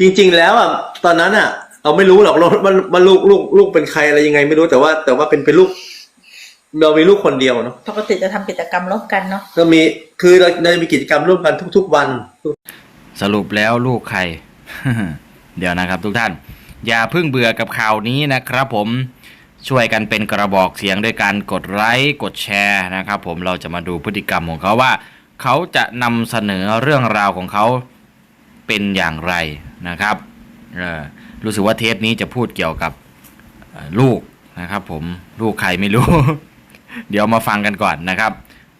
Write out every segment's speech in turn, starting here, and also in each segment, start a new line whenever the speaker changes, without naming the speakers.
จริง ๆ แล้วอะตอนนั้นอะ เราไม่รู้หรอกเราว่าว่าลูกลูกลูกเป็นใครอะไรยังไงไม่รู้แต่ว่า แต่ว่าเป็นเป็นลูก เรามีลูกคนเดียวเนาะ
ปกติจะทำกิจกรรมร่วมกันเนาะ
ก็มีคือเราเรามีกิจกรรมร่วมกันทุก ๆ วัน
สรุปแล้วลูกใคร เดี๋ยวนะครับทุกท่าน อย่าเพิ่งเบื่อกับข่าวนี้นะครับผมช่วยกันเป็นกระบอกเสียงด้วยการกดไลค์กดแชร์นะครับผมเราจะมาดูพฤติกรรมของเขาว่า เขาจะนำเสนอเรื่องราวของเขา เป็นอย่างไรนะครับเออรู้สึกว่าเทปนี้จะพูดเกี่ยวกับเอ่อลูกนะครับผมลูกใครไม่รู้ เดี๋ยวมาฟังกันก่อนนะครับ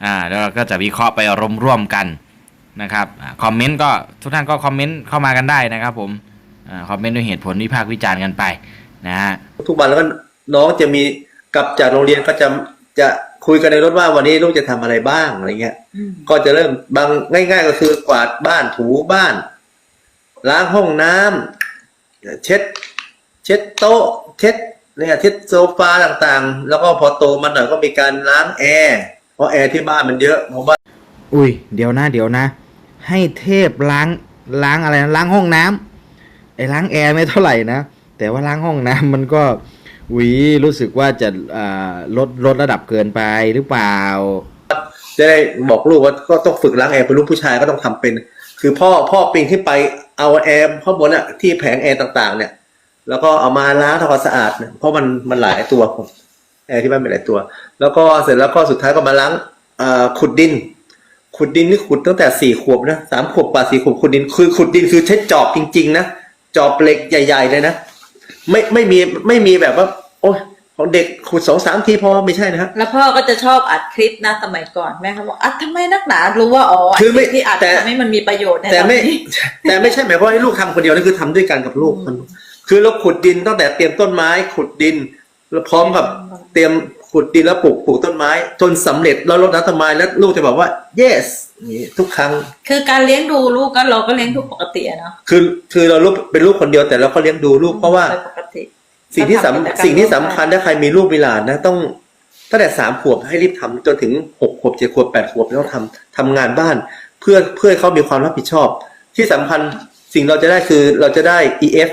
อ่าแล้วเราก็จะวิเคราะห์ไปรวมร่วมกันนะครับอาคอมเมนต์ก็ทุกท่านก็คอมเมนต์เข้ามากันได้นะครับ ผมอาคอมเมนต์ด้วยเหตุผลวิพากษ์วิจารณ์กันไปนะฮะ
ทุกวันแล้วก็น้องจะมีกลับจากโรงเรียนก็จะจะคุยกันในรถว่าวันนี้ลูกจะทำอะไรบ้างอะไรเงี้ย
อืม
ก็จะเริ่มบางง่าย ๆ ก็คือกวาดบ้านถูบ้าน ล้างห้องน้ำเช็ด เช็ดโต๊ะ เช็ดเนี่ยเช็ดโซฟาต่างๆ แล้วก็พอโตมาหน่อยก็มีการล้างแอร์เพราะแอร์ที่บ้านมันเยอะเพราะว่า
อุ้ยเดี๋ยวนะเดี๋ยวนะ ให้เทพล้างล้างอะไรนะล้างห้องน้ำไอ้ล้างแอร์ไม่เท่าไหร่นะแต่ว่าล้างห้องน้ำมันก็อุ้ยรู้สึกว่าจะอ่าลดลดระดับเกินไปหรือเปล่า
จะได้บอกลูกว่าก็ต้องฝึกล้างแอร์เป็นลูกผู้ชายก็ต้องทำเป็น คือพ่อพ่อปีนขึ้นไป เอาแอร์ข้างบนอะที่แผงแอร์ต่างๆ เนี่ย แล้วก็เอามาล้างทำความสะอาดเนี่ยเพราะมันมันหลายตัวแอร์ที่บ้านมีหลายตัว แล้วก็เสร็จแล้วก็สุดท้ายก็มาล้างขุดดิน ขุดดินนี่ขุดตั้งแต่สี่ขวบนะสามขวบกว่าสี่ขวบขุดดิน คือขุดดินคือใช้จอบจริงๆนะจอบเหล็กใหญ่ ๆ เลยนะไม่ไม่มีไม่มีแบบว่า โอ้ย ของเด็กขุดสองสามทีพอไม่ใช่นะฮะ
แล้วพ่อก็จะชอบอัดคลิปนะสมัยก่อนแม่เขาบอกอัดทำไมนักหนารู้ว่าอ๋อ
คือไม่
ไอ้ที่อัด
แต่
ทำให้มันมีประโยชน์ใน
แต่
ตอน
ไม่
นี้
แต่ไม่ใช่หมายความว่าให้ลูกทำคนเดียวนั่นคือทำด้วยกันกับลูกคนคือเราขุดดินตั้งแต่เตรียมต้นไม้ ขุดดิน แล้วพร้อมกับเตรียมขุดดินแล้วปลูกปลูกต้นไม้จนสำเร็จแล้วรดน้ำต้นไม้แล้วลูกจะบอกว่า yes อย่างนี้ทุกครั้ง
คือการเลี้ยงดูลูกก็เราก็เลี้ยงดูปกติอะเนาะ
คือคือเราลูกเป็นลูกคนเดียวแต่เราก็เลี้ยงดูลูกเพราะว่า
โดยปกติ
สิ่งที่สำ
ก็ทำกิจกรรม
สิ่งที่สำคัญถ้าใครมีลูกมีหลานนะ ต้องตั้งแต่สามขวบให้รีบทำจนถึงหกขวบเจ็ดขวบแปดขวบต้องทำทำงานบ้าน เพื่อเพื่อให้เขามีความรับผิดชอบ ที่สำคัญสิ่งเราจะได้คือเราจะได้ EF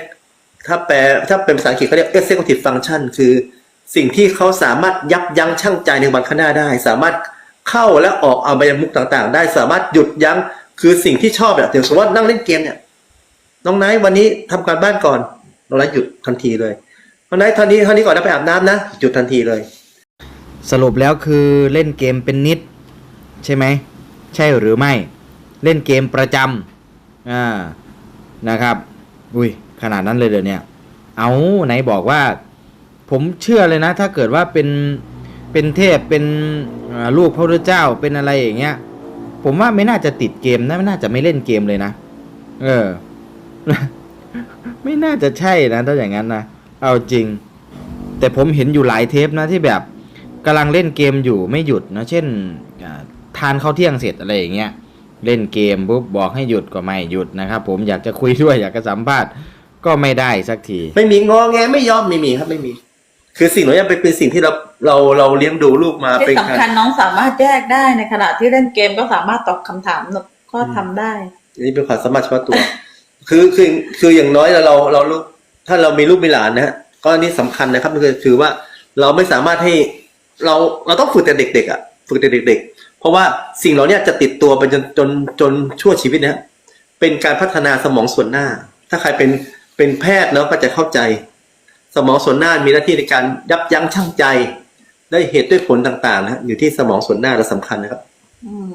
ถ้าแปลถ้าเป็นภาษาอังกฤษเขาเรียก executive function คือสิ่งที่เขาสามารถยับยั้งชั่งใจในวันข้างหน้าได้ สามารถเข้าและออกเอาใบมุกต่างๆ ได้สามารถหยุดยั้งคือสิ่งที่ชอบแบบอย่างสมมติว่านั่งเล่นเกมเนี่ยน้องไนท์วันนี้ทำการบ้านก่อนน้องไนท์หยุดทันทีเลย น้องไนท์ทันทีทันทีก่อนนะไปอาบน้ำนะหยุดทันทีเลย
สรุปแล้วคือเล่นเกมเป็นนิด ใช่ไหม ใช่หรือไม่ เล่นเกมประจำอ่านะครับ อุ้ยขนาดนั้นเลยเดี๋ยวนี่ยเอาไหนบอกว่า ผมเชื่อเลยนะ ถ้าเกิดว่าเป็นเป็นเทพเป็นลูกพระพุทธเจ้าเป็นอะไรอย่างเงี้ย ผมว่าไม่น่าจะติดเกมนะไม่น่าจะไม่เล่นเกมเลยนะ เออ ไม่น่าจะใช่นะถ้าอย่างนั้นนะ เอาจริง แต่ผมเห็นอยู่หลายเทปนะที่แบบกำลังเล่นเกมอยู่ไม่หยุดนะเช่นอ่าทานข้าวเที่ยงเสร็จอะไรอย่างเงี้ยเล่นเกมปุ๊บบอกให้หยุดก็ไม่หยุดนะครับ ผมอยากจะคุยด้วยอยากจะสัมภาษณ์ก็ไม่ได้สักที
ไม่มีงอแงไม่ยอมไม่มีครับไม่มี คือสิ่งเหล่านี้เป็นเป็นสิ่งที่เราเราเราเลี้ยงดูลูกมา
ที่
เป็น
สำคัญน้องสามารถแยกได้ในขณะที่เล่นเกมก็สามารถตอบคำถามก็ทำได้
อันนี้เป็นความสามารถเฉพาะตัว คือคือคืออย่างน้อยเราเราลูก ถ้าเรามีลูกมีหลานนะฮะก็อันนี้สำคัญนะครับคือคือว่าเราไม่สามารถให้เราเราต้องฝึกแต่เด็กๆอะฝึกแต่เด็ก ๆ เพราะว่าสิ่งเหล่านี้จะติดตัวไปจนจนจนชั่วชีวิตนะฮะเป็นการพัฒนาสมองส่วนหน้า ถ้าใครเป็นเป็นแพทย์เนาะก็จะเข้าใจ สมองส่วนหน้ามีหน้าที่ในการยับยั้งชั่งใจได้เหตุด้วยผลต่างๆนะฮะอยู่ที่สมองส่วนหน้าและสำคัญนะครับ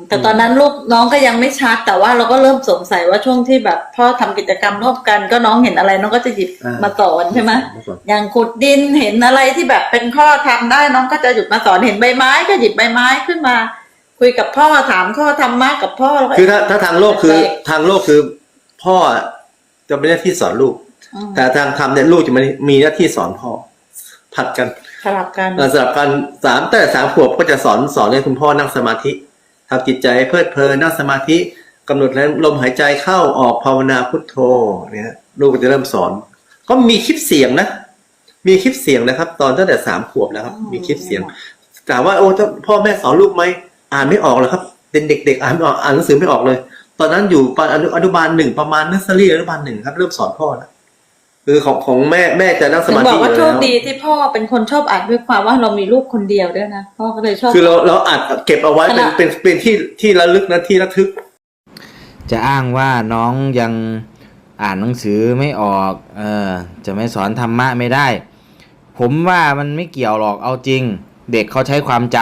แต่ตอนนั้นลูกน้องก็ยังไม่ชัด แต่ว่าเราก็เริ่มสงสัยว่าช่วงที่แบบพ่อทำกิจกรรมร่วมกัน ก็น้องเห็นอะไรน้องก็จะหยิบ
อ่าม
มาสอนใช่ไหม
มาสอน
อย่างขุดดินเห็นอะไรที่แบบเป็นข้อทำได้น้องก็จะหยุดมาสอนเห็นใบไม้ ก็หยิบใบไม้ขึ้นมา คุยกับพ่อถามข้อธรรมะกับพ่อแล้วก็
คือถ้าถ้าทางโลกคือ
เด็ก
ทางโลกคือพ่อจะเป็นหน้าที่สอนลูก
อืม
แต่ทางธรรมเนี่ยลูกจะมีมีหน้าที่สอนพ่อผัดกัน
สลับกัน
เอ่อสลับกันสามแต่สามขวบก็จะสอนสอนให้คุณพ่อนั่งสมาธิ ทำจิตใจใเพลิดเพลินนั่งสมาธิกำหนดแล้วลมหายใจเข้าออกภาวนาพุทโธเนี่ยลูกก็จะเริ่มสอน ก็มีคลิปเสียงนะ มีคลิปเสียงนะครับ ตอนตั้งแต่สามขวบแล้วครับ มีคลิปเสียงถามว่าโอ้ถ้าพ่อแม่สอนลูกไหมอ่านไม่ออกหรอครับเป็นเด็ก ๆ อ่านไม่ออกอ่านหนังสือไม่ออกเลย ตอนนั้นอยู่ปอนุอนุบาลหนึ่งประมาณนอร์เซอรี่อนุบาลหนึ่งครับ เริ่มสอนพ่อแล้ว คือของของแม่แม่จะนั่งส
ถึง
มา
บอ
ธิ
ก
อ
ว่า
ยู่
โช
แล้
ควดีที่พ่อเป็นคนชอบอ่านด้วยความว่าเรามีลูกคนเดียวด้วยนะพ่อก็เลยชอบ
คือเราเราอัดเก็บเอาไว้เป็น
ขณะ
เป็นเป็นที่ที่ระลึกนะที่ระทึก
จะอ้างว่าน้องยังอ่านหนังสือไม่ออก เออ จะไม่สอนธรรมะไม่ได้ ผมว่ามันไม่เกี่ยวหรอกเอาจริง เด็กเขาใช้ความจ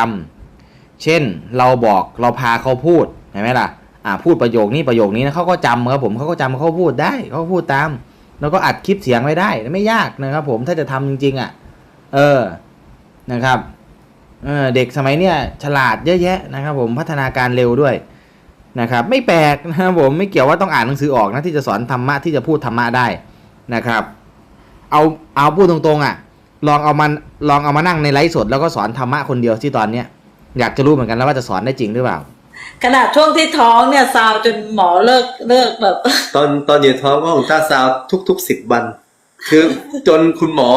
ำเช่นเราบอกเราพาเขาพูดเห็นไหมล่ะ อ่าพูดประโยคนี้ประโยคนี้นะเขาก็จำครับผมเขาก็จำเขาพูดได้เขาก็พูดตาม แล้วก็อัดคลิปเสียงไว้ได้ไม่ยากนะครับ ผมถ้าจะทำจริงๆอะ เออนะครับเออเด็กสมัยเนี้ยฉลาดเยอะแยะนะครับ ผมพัฒนาการเร็วด้วยนะครับ ไม่แปลกนะครับผมไม่เกี่ยวว่าต้องอ่านหนังสือออกนะที่จะสอนธรรมะที่จะพูดธรรมะได้นะครับ เอาเอาพูดตรงๆอะ ลองเอามันลองเอามานั่งในไลฟ์สดแล้วก็สอนธรรมะคนเดียวที่ตอนเนี้ยอยากจะรู้เหมือนกันแล้วว่าจะสอนได้จริงหรือเปล่า
ขนาดช่วงที่ท้องเนี่ยซาวจนหมอเลิกเลิกแบบ
ตอนตอนอยู่ท้องก็ของตาซาวทุกทุกสิบวัน คือจนคุณหมอ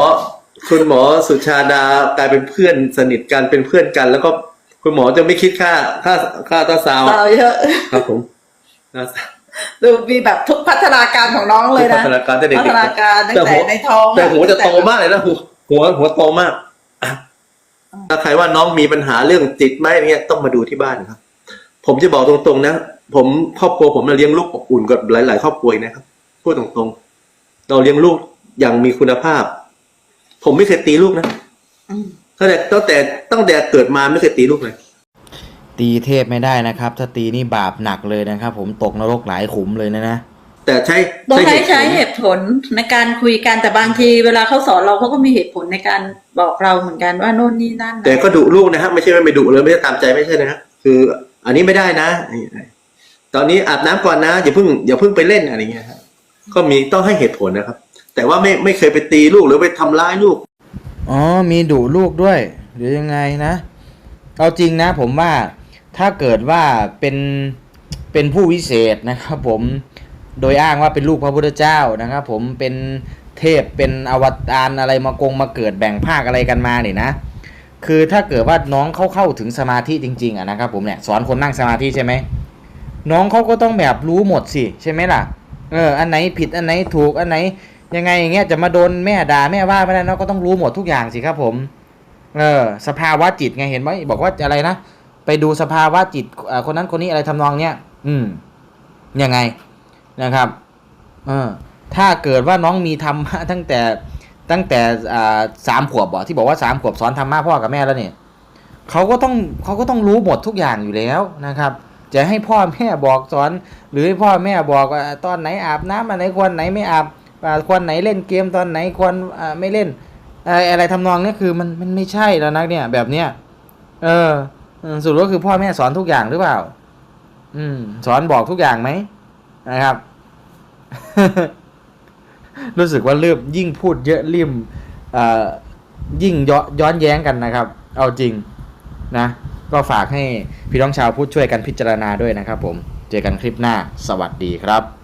คุณหมอสุชาดากลายเป็นเพื่อนสนิทกันเป็นเพื่อนกัน แล้วก็คุณหมอจะไม่คิดค่าค่าค่าตาซาว
ซาวเยอะ
ครับผมตาซาว
ดูมีแบบทุกพัฒนาการของน้องเลย
พั
นะ
ฒนาการตั้งแต่
พั
เด็
ฒ
ก
นาการตั้ง
แต่
แต่
หัว
ในท้อง
แต่หัวจะโตมากเลยนะหัวหัวหัวโตมากอะถ้าใครว่าน้องมีปัญหาเรื่องจิตไหมเนี่ยต้องมาดูที่บ้านครับ ผมจะบอกตรงๆนะ ผมครอบครัวผมเราเลี้ยงลูกอบอุ่นกับหลาย ๆ ครอบครัวนะครับพูดตรงๆ เราเลี้ยงลูกอย่างมีคุณภาพ ผมไม่เคยตีลูกนะ
อืม
ตั้งแต่ตั้งแต่ตั้งแต่เกิดมาไม่เคยตีลูกเลย
ตีเทพไม่ได้นะครับ ถ้าตีนี่บาปหนักเลยนะครับ ผมตกนรกหลายขุมเลยนะนะ
แต่ใช้
ต้องให้
ตุผล
ใช้เหตุผลในการคุยกันแต่บางทีเวลาเขาสอนเราเขาก็มีเหตุผลในการบอกเราเหมือนกันว่าโน่นนี่นั่นนะ
แต่ก็ดุลูกนะฮะไม่ใช่ว่าไม่ดุเลยไม่ได้ตามใจไม่ใช่นะฮะคือ อันนี้ไม่ได้นะ ตอนนี้อาบน้ำก่อนนะอย่าเพิ่งอย่าเพิ่งไปเล่นอะไรเงี้ยครับก็มีต้องให้เหตุผลนะครับ แต่ว่าไม่ไม่เคยไปตีลูกหรือไปทำร้ายลูก
อ๋อ มีดุลูกด้วย หรือยังไงนะเอาจริงนะ ผมว่าถ้าเกิดว่าเป็นเป็นผู้วิเศษนะครับ ผมโดยอ้างว่าเป็นลูกพระพุทธเจ้านะครับ ผมเป็นเทพเป็นอวตารอะไรมากงมาเกิดแบ่งภาคอะไรกันมาเนี่ยนะ คือถ้าเกิดว่าน้องเขาเข้าถึงสมาธิจริงๆอะนะครับผมเนี่ยสอนคนนั่งสมาธิใช่ไหมน้องเขาก็ต้องแบบรู้หมดสิใช่ไหมล่ะเอออันไหนผิดอันไหนถูกอันไหนยังไงอย่างเงี้ยจะมาโดนแม่ด่าแม่ว่าไม่ได้น้องก็ต้องรู้หมดทุกอย่างสิครับผมเออสภาวะจิตไงเห็นไหมบอกว่าอะไรนะไปดูสภาวะจิตคนนั้นคนนี้อะไรทำนองเนี้ยอืมยังไงนะครับเออถ้าเกิดว่าน้องมีธรรมะตั้งแต่ ตั้งแต่สามขวบบอกที่บอกว่าสามขวบสอนธรรมะพ่อกับแม่แล้วเนี่ยเขาก็ต้องเขาก็ต้องรู้หมดทุกอย่างอยู่แล้วนะครับ จะให้พ่อแม่บอกสอน หรือให้พ่อแม่บอกว่าตอนไหนอาบน้ำอันไหนควรไหนไม่อาบอ่าควรไหนเล่นเกมตอนไหนควรไม่เล่น อะไรอะไรทำนองนี้คือมันมันไม่ใช่แล้วนะเนี่ยแบบเนี้ยเออสรุปก็คือพ่อแม่สอนทุกอย่างหรือเปล่า อืม สอนบอกทุกอย่างไหมนะครับ รู้สึกว่าเริ่มยิ่งพูดเยอะริมยิ่งย้อนย้อนแย้งกันนะครับ เอาจริงนะ ก็ฝากให้พี่น้องชาวพูดช่วยกันพิจารณาด้วยนะครับผม เจอกันคลิปหน้า สวัสดีครับ